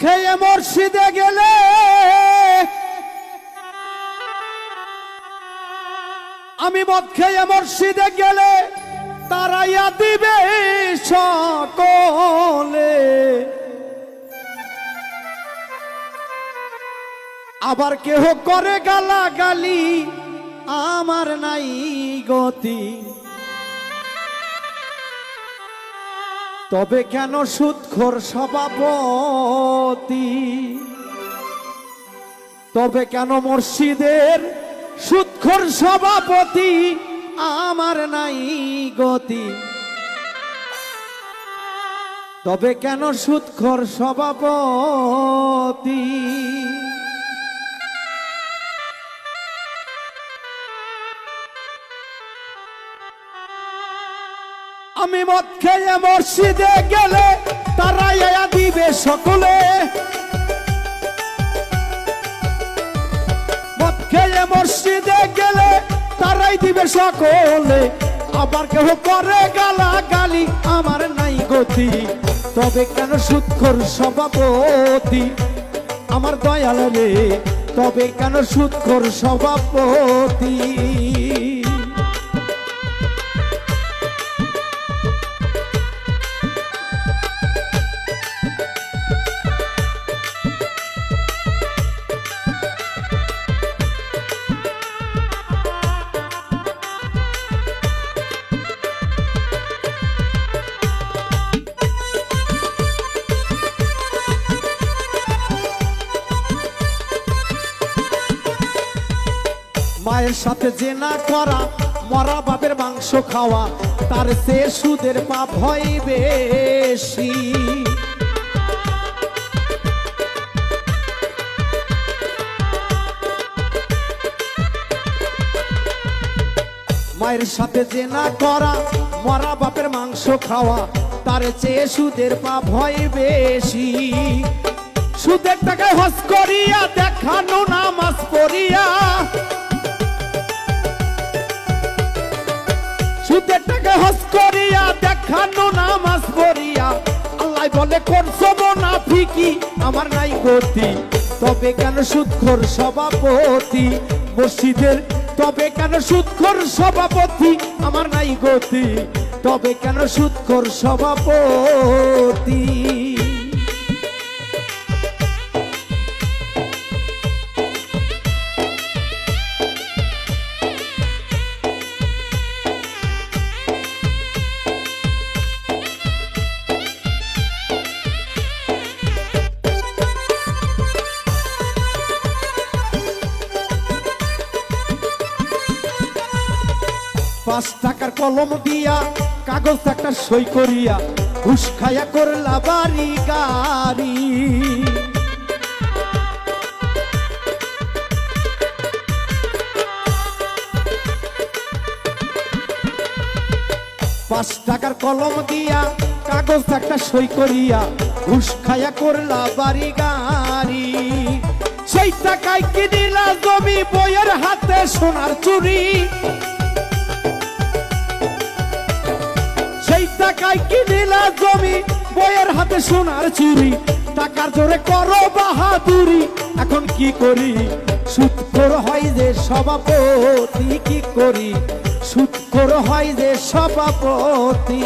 খেয়ে মসজিদে গেলে। আমি মদ খেয়ে মসজিদে গেলে তারাইয়া দিবে সকলে। আবার কেহ করে গালা গালি আমার নাই গতি। তবে কেন সুৎখোর সভাপতি? তবে কেন মসজিদের সুৎখোর সভাপতি আমার নাই গতি? তবে কেন সুৎখোর সভাপতি? আমি মদ খেয়ে মসজিদে গেলে তারা ইয়া দিবে সকলে। মদ খেয়ে মসজিদে গেলে তারাই দিবে সকলে। আবার কেহ করে গালা গালি আমার নাই গতি। তবে কেন সুৎখর সভাপতি? আমার দয়াল রে, তবে কেন সুৎখর সভাপতি? মায়ের সাথে জেনা করা, মরা বাপের মাংস খাওয়া, তার সে সুদের পাপ হয় বেশি। মায়ের সাথে জেনা করা, মরা বাপের মাংস খাওয়া, তার চেয়ে সুদের পাপ হয় বেশি। সুদের টাকায় হস করিয়া দেখানো নামাজ পড়িয়া সুদের টাকা হস করিয়া, দেখানো নামাজ পড়িয়া। আল্লাহ বলে সব না ফিকি আমার নাই গতি। তবে কেন সুদখোর সভাপতি? মসজিদের, তবে কেন সুদখোর সভাপতি? আমার নাই গতি। তবে কেন সুদখোর সভাপতি? পাঁচ টাকার কলম দিয়া, কাগজ একটা সই করিয়া, ঘুষ খাইয়া করলা বাড়ি গাড়ি। পাঁচ টাকার কলম দিয়া, কাগজ একটা সই করিয়া, ঘুষ খাইয়া করলা বাড়ি গাড়ি। সেই টাকায় কিনিলা জমি, বইয়ের হাতে সোনার চুরি। হাতে সোনার চুরি। টাকার জোরে করো বাহাদুরি। এখন কি করি? সুৎখোর হয় যে সভাপতি, কি করি? সুৎখোর হয় যে সভাপতি।